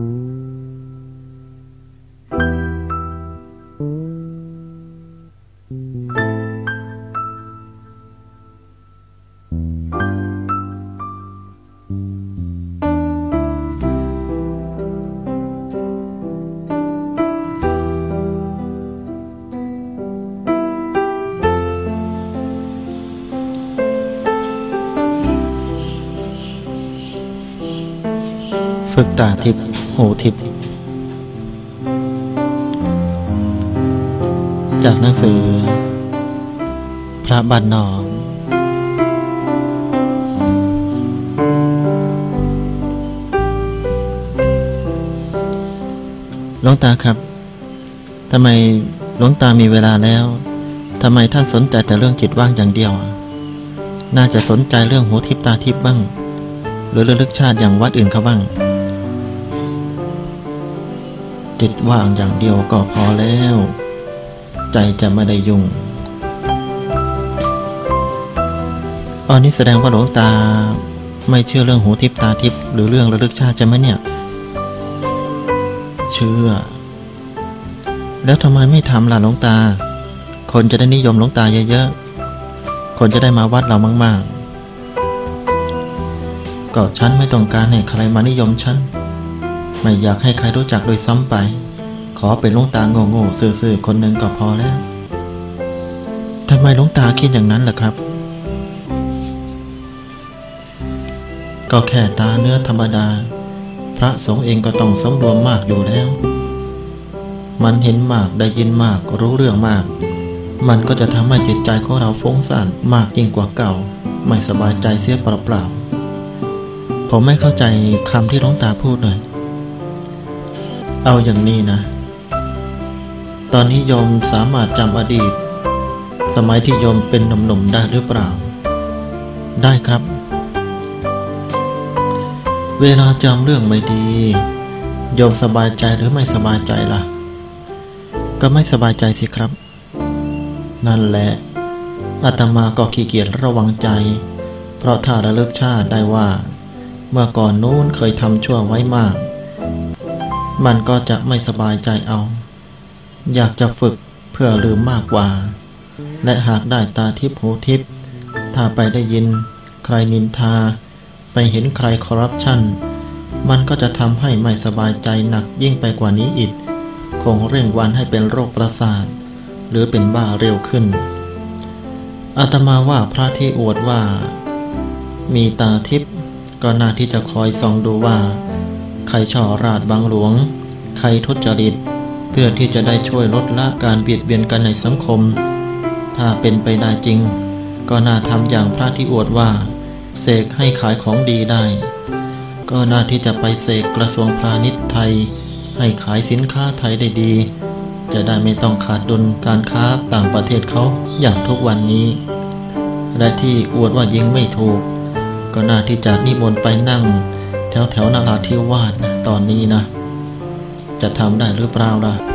Mm-hmm. ฝึกตาทิพย์หูทิพย์จากหนังสือ พระบันนองหลวงตาครับทำไมหลวงตามีเวลาแล้วทำไมท่านสนใจแต่เรื่องจิตว่างอย่างเดียว น่าจะสนใจเรื่องหูทิพตาทิพบ้าง หรือระลึกชาติอย่างวัดอื่นเขาบ้าง จิตว่างอย่างเดียวก็พอแล้ว ใจจะไม่ได้ยุ่งอันนี้แสดงว่าหลวงตาไม่เชื่อเรื่องหูทิพตาทิพหรือเรื่องระลึกชาติใช่ไหมเนี่ย เชื่อ แล้วทำไมไม่ทำล่ะหลวงตา คนจะได้นิยมหลวงตาเยอะๆ คนจะได้มาวัดเรามาก ๆ ก็ฉันไม่ต้องการให้ใครมานิยมฉัน ไม่อยากให้ใครรู้จักโดยซ้ำไป ขอเป็นลวงตาโง่ๆซื่อๆคนหนึ่งก็พอแล้วทำไมลวงตาคิดอย่างนั้นล่ะครับ ก็แค่ตาเนื้อธรรมดา พระสงฆ์เองก็ต้องสำรวมมากอยู่แล้ว มันเห็นมากได้ยินมากรู้เรื่องมาก มันก็จะทำให้จิตใจของเราฟุ้งซ่านมากยิ่งกว่าเก่า ไม่สบายใจเสียเปล่าๆผมไม่เข้าใจคำที่ลวงตาพูดเลย เอาอย่างนี้นะ ตอนนี้ยมสามารถจำอดีต สมัยที่ยมเป็นหนุ่มๆได้หรือเปล่า ได้ครับ เวลาจำเรื่องไม่ดียมสบายใจหรือไม่สบายใจล่ะ ก็ไม่สบายใจสิครับ นั่นแหละอาตมาก็ขี้เกียจระวังใจ เพราะถ้าระลึกชาติได้ว่า เมื่อก่อนนู้นเคยทำชั่วไว้มาก มันก็จะไม่สบายใจเอา อยากจะฝึกเพื่อลืมมากกว่า และหากได้ตาทิพหูทิพถ้าไปได้ยิน ใครนินทา ไปเห็นใครคอร์รัปชันมันก็จะทำให้ไม่สบายใจหนักยิ่งไปกว่านี้อีก คงเร่งวันให้เป็นโรคประสาท หรือเป็นบ้าเร็วขึ้น อาตมาว่าพระที่อวดว่า มีตาทิพก็น่าที่จะคอยส่องดูว่า รช่อราดบังหลวง ใครทุจริต เพื่อที่จะได้ช่วยลดละการเบียดเบียนกันในสังคม ถ้าเป็นไปได้จริง ก็น่าทำอย่างพระที่อวดว่า เสกให้ขายของดีได้ ก็น่าที่จะไปเสกกระทรวงพาณิชย์ไทย ให้ขายสินค้าไทยได้ดี จะได้ไม่ต้องขาดดุลการค้าต่างประเทศเขาอย่างทุกวันนี้ และที่อวดว่ายิงไม่ถูก ก็น่าที่จะนิมนต์ไปนั่ง แถวแถวนาราธิวาสนะตอนนี้นะ จะทำได้หรือเปล่าล่ะ